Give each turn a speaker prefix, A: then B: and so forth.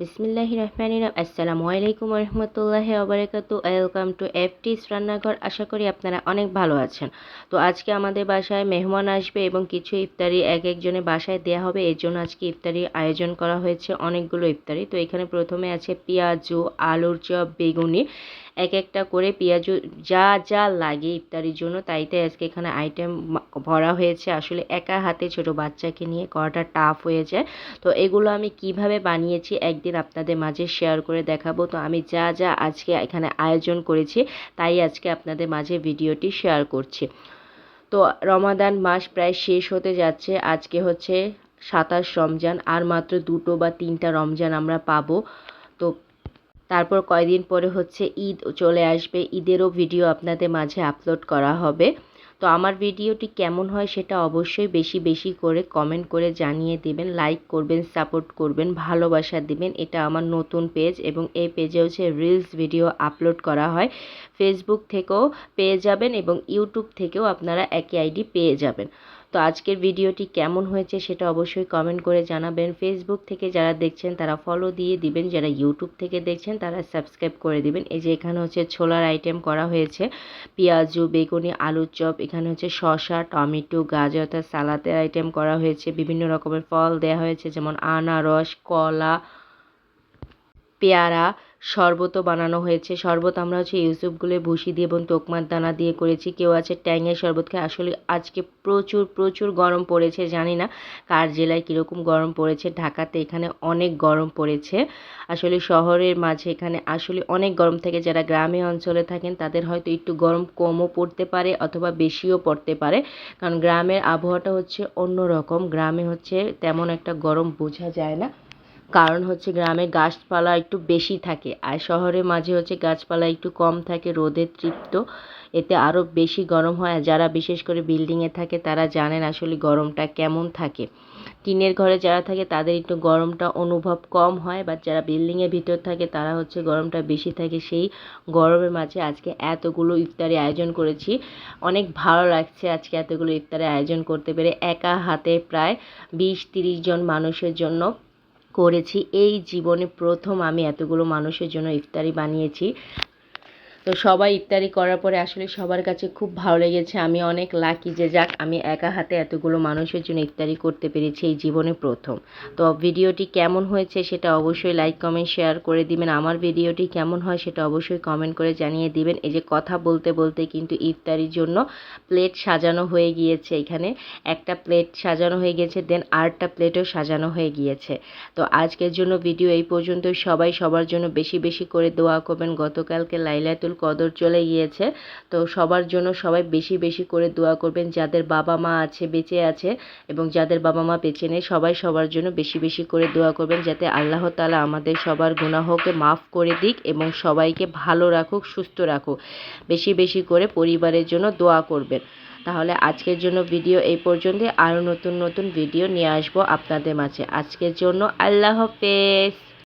A: বিসমিল্লাহ রহমানির আসসালামু আলাইকুম রহমতুল্লাহ আবরাকাত ওয়েলকাম টু এফটিস রান্নাঘর। আশা করি আপনারা অনেক ভালো আছেন। তো আজকে আমাদের বাসায় মেহমান আসবে এবং কিছু ইফতারি এক একজনের বাসায় দেওয়া হবে। এর জন্য আজকে ইফতারির আয়োজন করা হয়েছে অনেকগুলো ইফতারি। তো এখানে প্রথমে আছে পেঁয়াজু, আলুর চপ, বেগুনি এক একটা করে পেঁয়াজু যা যা লাগে ইফতারির জন্য, তাইতে আজকে এখানে আইটেম ভরা হয়েছে। আসলে একা হাতে ছোট বাচ্চাকে নিয়ে করাটা টাফ হয়ে যায়। তো এগুলো আমি কীভাবে বানিয়েছি একদিন আপনাদের মাঝে শেয়ার করে দেখাবো। তো আমি যা যা আজকে এখানে আয়োজন করেছি, তাই আজকে আপনাদের মাঝে ভিডিওটি শেয়ার করছি। তো রমাদান মাস প্রায় শেষ হতে যাচ্ছে। আজকে হচ্ছে সাতাশ রমজান, আর মাত্র দুটো বা তিনটা রমজান আমরা পাবো। তো তারপর কয়দিন পরে হচ্ছে ঈদ চলে আসবে। ঈদেরও ভিডিও আপনাদের মাঝে আপলোড করা হবে। তো আমার ভিডিওটি কেমন হয় সেটা অবশ্যই বেশি বেশি করে কমেন্ট করে জানিয়ে দেবেন লাইক করবেন সাপোর্ট করবেন, ভালোবাসা দিবেন। এটা আমার নতুন পেজ এবং এই পেজে হচ্ছে রিলস ভিডিও আপলোড করা হয়। ফেসবুক থেকেও পেয়ে যাবেন এবং ইউটিউব থেকেও আপনারা একই আইডি পেয়ে যাবেন। তো আজকের ভিডিওটি কেমন হয়েছে সেটা অবশ্যই কমেন্ট করে জানাবেন। ফেসবুক থেকে যারা দেখছেন, তারা ফলো দিয়ে দিবেন। যারা ইউটিউব থেকে দেখছেন, তারা সাবস্ক্রাইব করে দিবেন। এই যে এখানে হচ্ছে ছোলার আইটেম করা হয়েছে। পেঁয়াজু, বেগুনি, আলুর চপ, এখানে হচ্ছে শসা, টমেটো, গাজর অর্থাৎ সালাতের আইটেম করা হয়েছে। বিভিন্ন রকমের ফল দেওয়া হয়েছে, যেমন আনারস, কলা, পেয়ারা শরবতও বানানো হয়েছে। শরবত আমরা হচ্ছে ইউসুফগুলো ভুসি দিয়ে এবং তোকমার দানা দিয়ে করেছি। কেউ আছে ট্যাঙের শরবত খায়, আসলে আজকে প্রচুর প্রচুর গরম পড়েছে, জানি না কার জেলায় কীরকম গরম পড়েছে। ঢাকাতে এখানে অনেক গরম পড়েছে। আসলে শহরের মাঝে এখানে আসলে অনেক গরম থেকে। যারা গ্রামে অঞ্চলে থাকেন, তাদের হয়তো একটু গরম কমও পড়তে পারে অথবা বেশিও পড়তে পারে। কারণ গ্রামের আবহাওয়াটা হচ্ছে অন্য রকম গ্রামে হচ্ছে তেমন একটা গরম বোঝা যায় না। কারণ হচ্ছে গ্রামে গাছপালা একটু বেশি থাকে আর শহরের মাঝে হচ্ছে গাছপালা একটু কম থাকে, রোদে তৃপ্ত। এতে আরও বেশি গরম হয়। আর যারা বিশেষ করে বিল্ডিংয়ে থাকে, তারা জানেন আসলে গরমটা কেমন থাকে। টিনের ঘরে যারা থাকে, তাদের একটু গরমটা অনুভব কম হয়। বা যারা বিল্ডিংয়ের ভিতর থাকে, তারা হচ্ছে গরমটা বেশি থাকে। সেই গরমের মাঝে আজকে এতগুলো ইফতারি আয়োজন করেছি। অনেক ভালো লাগছে আজকে এতগুলো ইফতারি আয়োজন করতে পেরে। একা হাতে প্রায় বিশ তিরিশ জন মানুষের জন্য করেছি। এই জীবনে প্রথম আমি এতগুলো মানুষের জন্য ইফতারি বানিয়েছি। তো সবাই ইফতারি করার পরে আসলে সবার কাছে খুব ভালো লেগেছে। আমি অনেক লাকি যে যাক, আমি একা হাতে এতগুলো মানুষের জন্য ইফতারি করতে পেরেছি এই জীবনে প্রথম। তো ভিডিওটি কেমন হয়েছে সেটা অবশ্যই লাইক কমেন্ট শেয়ার করে দিবেন। আমার ভিডিওটি কেমন হয় সেটা অবশ্যই কমেন্ট করে জানিয়ে দিবেন। এই যে কথা বলতে বলতে কিন্তু ইফতারির জন্য প্লেট সাজানো হয়ে গিয়েছে এখানে। একটা প্লেট সাজানো হয়ে গেছে দেন আরেকটা প্লেটও সাজানো হয়ে গিয়েছে। তো আজকের জন্য ভিডিও এই পর্যন্ত সবাই সবার জন্য বেশি বেশি করে দোয়া করবেন। গতকালকে লাইলাতুল কদর চলে গিয়েছে। তো সবার জন্য সবাই বেশি বেশি করে দোয়া করবেন, যাদের বাবা মা আছে, বেঁচে আছে এবং যাদের বাবা মা বেঁচে নেই, সবাই সবার জন্য বেশি বেশি করে দোয়া করবেন, যাতে আল্লাহ তালা আমাদের সবার গুনাহকে মাফ করে দিক এবং সবাইকে ভালো রাখুক, সুস্থ রাখুক। বেশি বেশি করে পরিবারের জন্য দোয়া করবেন। তাহলে আজকের জন্য ভিডিও এই পর্যন্ত আরও নতুন নতুন ভিডিও নিয়ে আসব আপনাদের মাঝে। আজকের জন্য আল্লাহ হাফেজ।